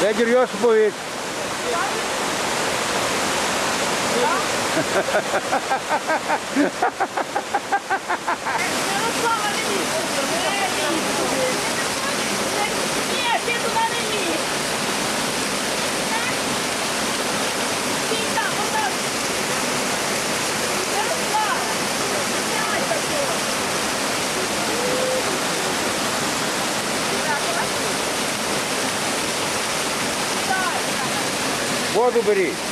Федір Йосипович. Ярослава не лізь. Не лізь. do Beri.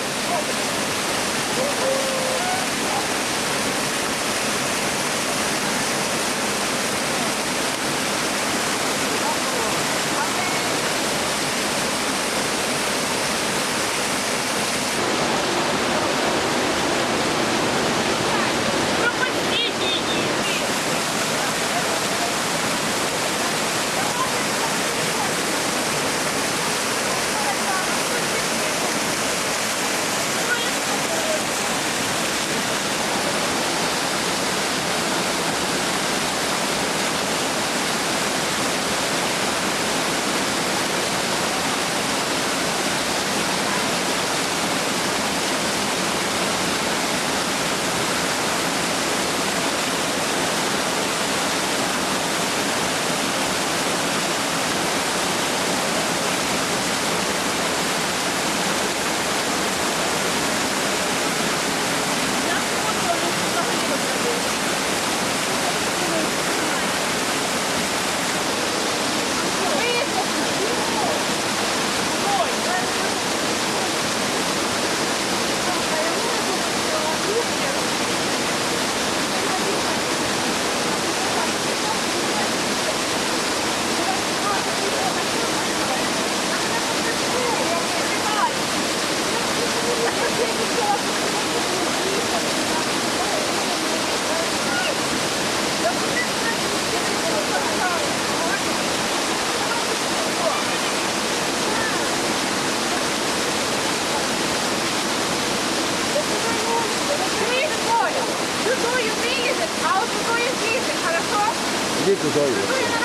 一直都有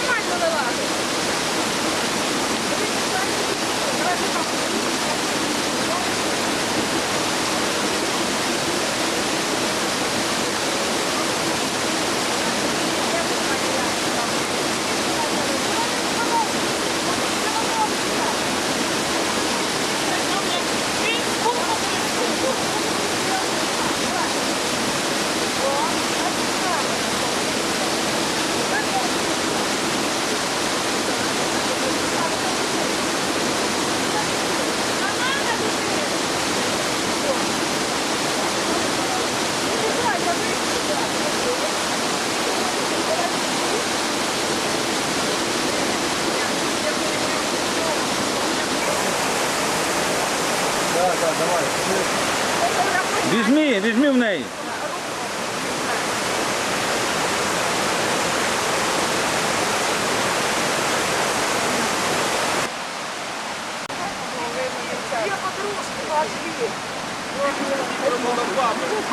Візьми, візьми в неї.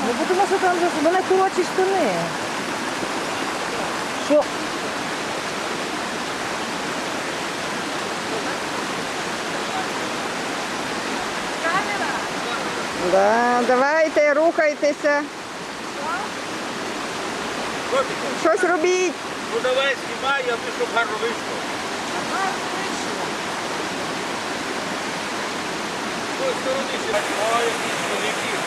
Ну, тому що там мене коротші штани. Що? Да, давайте, рухайтеся. Щось робіть. Ну давай знімай, а ти щоб гарно вийшло. Тої сторони ще. Ой, які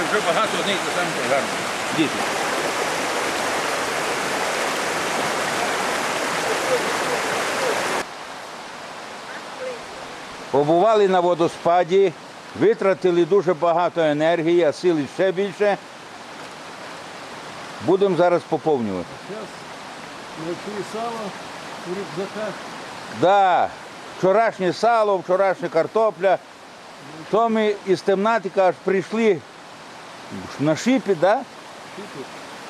чоловіки. Вже багато одних і самих гарно. Діти. Побували на водоспаді, витратили дуже багато енергії, а сили ще більше. Будемо зараз поповнювати. Ночные сало в рюкзаках. Да, вчорашнє сало, вчорашня картопля. То ми із темнатика аж прийшли на шипі, да?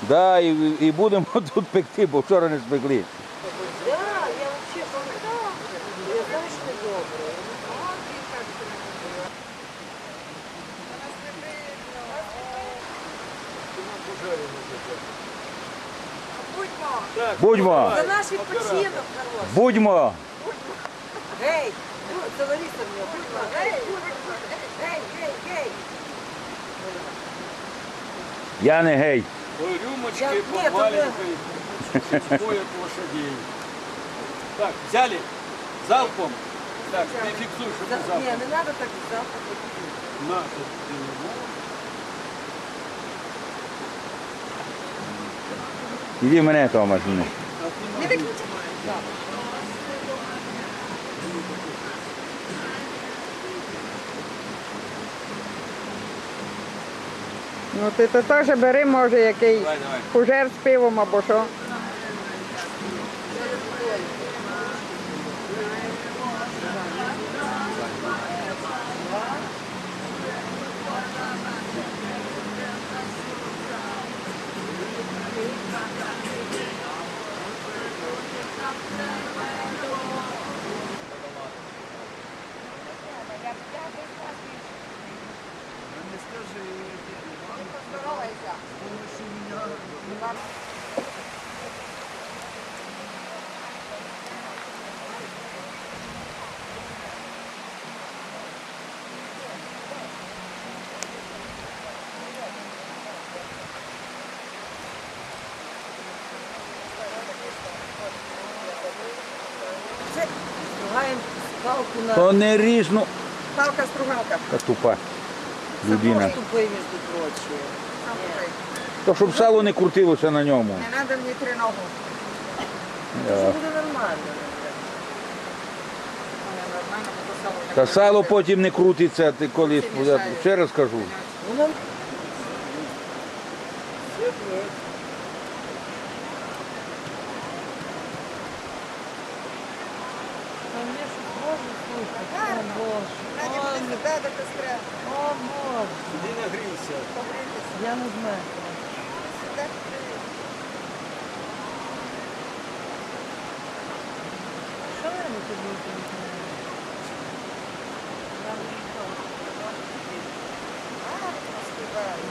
Да, і, і будемо тут пекти, бо вчора не спекли. Да, я вообще пам'ятаю. Я знаю, що добре. Будьмо, Будьмо, за наш відпочинок хороший. будьмо. Гей, ну, це мені, будьмо, гей, гей, гей, гей. Я не гей. По рюмочке, Я- по нет, маленькой. Чуть-чуть лошадей. Так, взяли залпом. Так, ты фиксуй, За- чтобы Ні, залпом. не треба так завтра. На, тут ты не можешь. Іди мене, Томаш. ну. Ну ти то теж бери, може, який Давай, давай. фужер з пивом або що. Стругаємо палку на... То не ріж, ну. Палка стругалка. Та тупа людина. Тупий, між прочим. То щоб сало не крутилося на ньому. Не треба мені триногу. Це буде нормально. Та сало потім не крутиться, ти колись, я ще раз кажу. Воно... О, Боже. Надя буде сідати без крем. О, Боже. Іди нагрівся. Побритися. Я не знаю. Сідати привіт. Що ви робите будете? Я не знаю. Гарно співаю.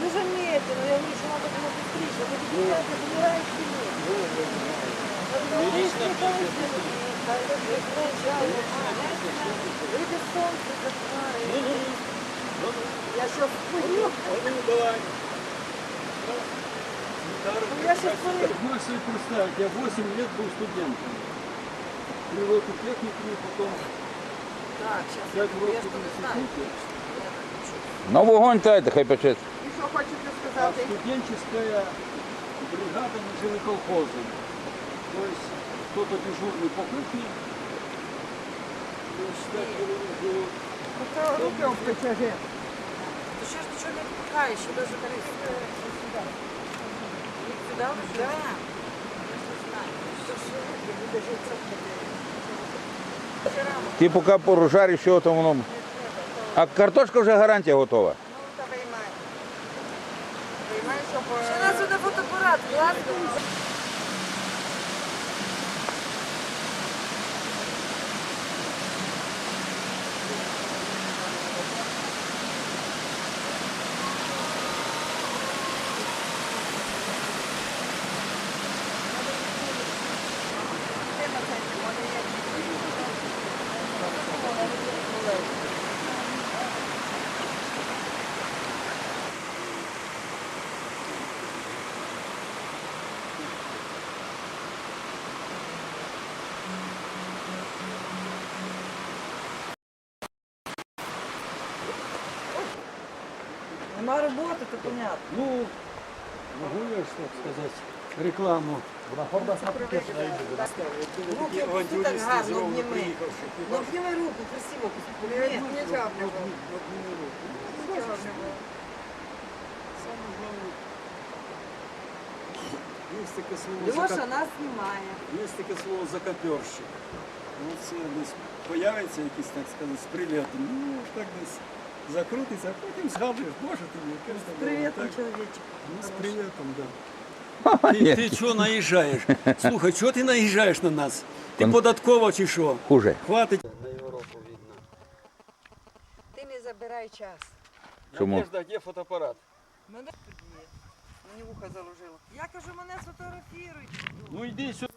Вы заметили, я лучше надо было быстрее, вы не умираете. забираешь Выйдет солнце, закрывает. Я сейчас пойду. Ну, давай. Ну, Я сейчас пойду. Можешь себе представить, я 8 лет был студентом. Привел к технику, потом Так, сейчас 5 я років что-то в знаю. институте. На вогонь дайте, хай печеться. І що хочете А сказати? студенческая бригада мы жили колхозом. То есть кто-то дежурный по кухне. то есть так было. Ну, то руки обтече. Ты что ж ничего не отпускаешь, еще даже корист. Сюда уже? Да. Ти поки порожариш, що там воно. А картошка вже гарантія готова. Ну, та виймай. Виймай, щоб... Ще у нас сюди фотоапарат, класно. Нема роботи, то понятно. Ну, могу я что сказать? Рекламу. Вона нас Руки опусти так гарно, обніми. Ну, обніми руку, красиво пусти. Ні, не тягнемо. Не тягнемо. Саме головне. Есть таке слово Льоша нас знімає. Є таке слово закаперщик. Ну, це десь появиться якийсь, так сказати, з прилетом. Ну, так десь закрутиться, а потім згадуєш, боже ти, яке ж там було, так? Ну, з привітом, да. Ти, ти чого наїжджаєш? Слухай, чого ти наїжджаєш на нас? Ти Кон- податкова чи що? Хуже. Хватить. На Європу видно. Ти не забирай час. Чому? Надежда, де фотоапарат? Мене Мені вуха заложило. Я кажу, мене сфотографірують. Ну йди сюди.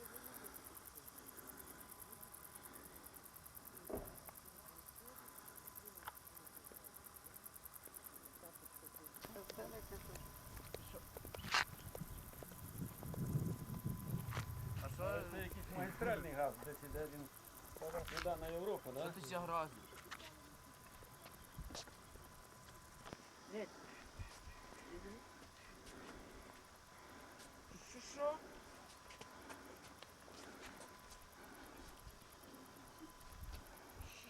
А що це якийсь магістральний газ, десь іде він. Туди на Європу, да? Це грозно. Що що?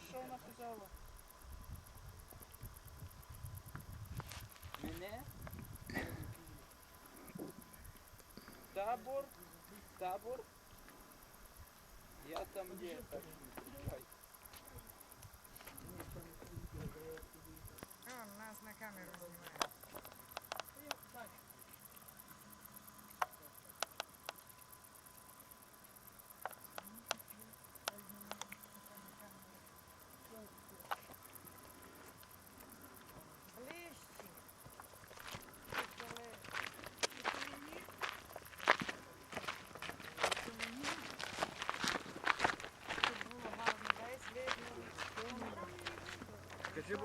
Що вона казала? Мене? Табор? Табор? Я там є. А, нас на камеру знімає.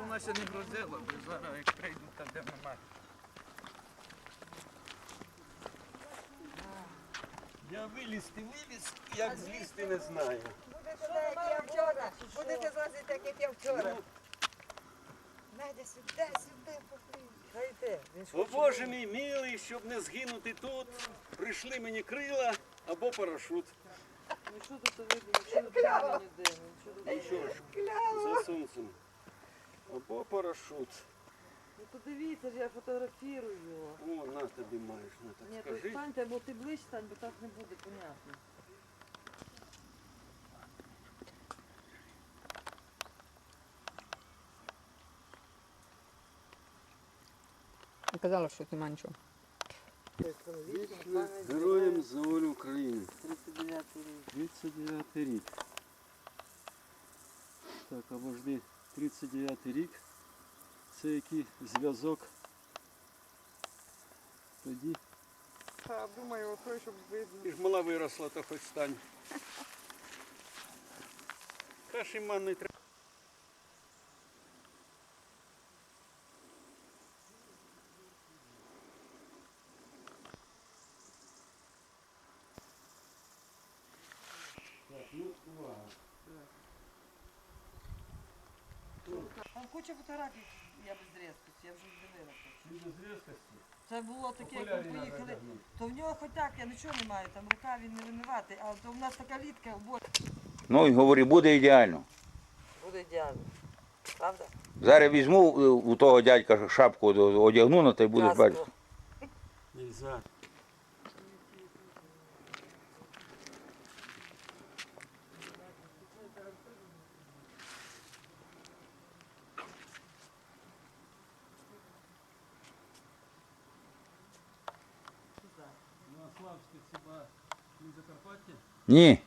Вона ще не грозила, бо зараз як прийдуть там, де немає. Я вилізти виліз, як злізти не знаю. Будете так, як я вчора. Будете злазити так, як я вчора. Надя, сюди, сюди, попри. О Боже мій милий, щоб не згинути тут, прийшли мені крила або парашут. Ну що тут видно, нічого не видно ніде, нічого тут. Ну ж, за сонцем. Або парашут. Ну подивіться ж, я фотографірую його. О, на тобі маєш, на Ні, так то скажи. станьте, або ти ближче стань, бо так не буде, понятно. Казала, що нема нічого. Героям за волю України. 39 рік. 39 рік. Так, обожди, 39 рік. Це який зв'язок. Тоді. Та, думаю, отой, щоб видно. Ти ж мала виросла, то хоч стань. Каші манний треба. Там куча фотографій, я без різкості, я вже дивилася. Це було таке, як ми поїхали, то в нього хоч так, я нічого не маю, там рука він не винуватий, а то в нас така літка в боці. Ну і говори, буде ідеально. Буде ідеально. Правда? Зараз візьму е, у того дядька шапку одягну на та й будеш бачити. Нельзя. Ні,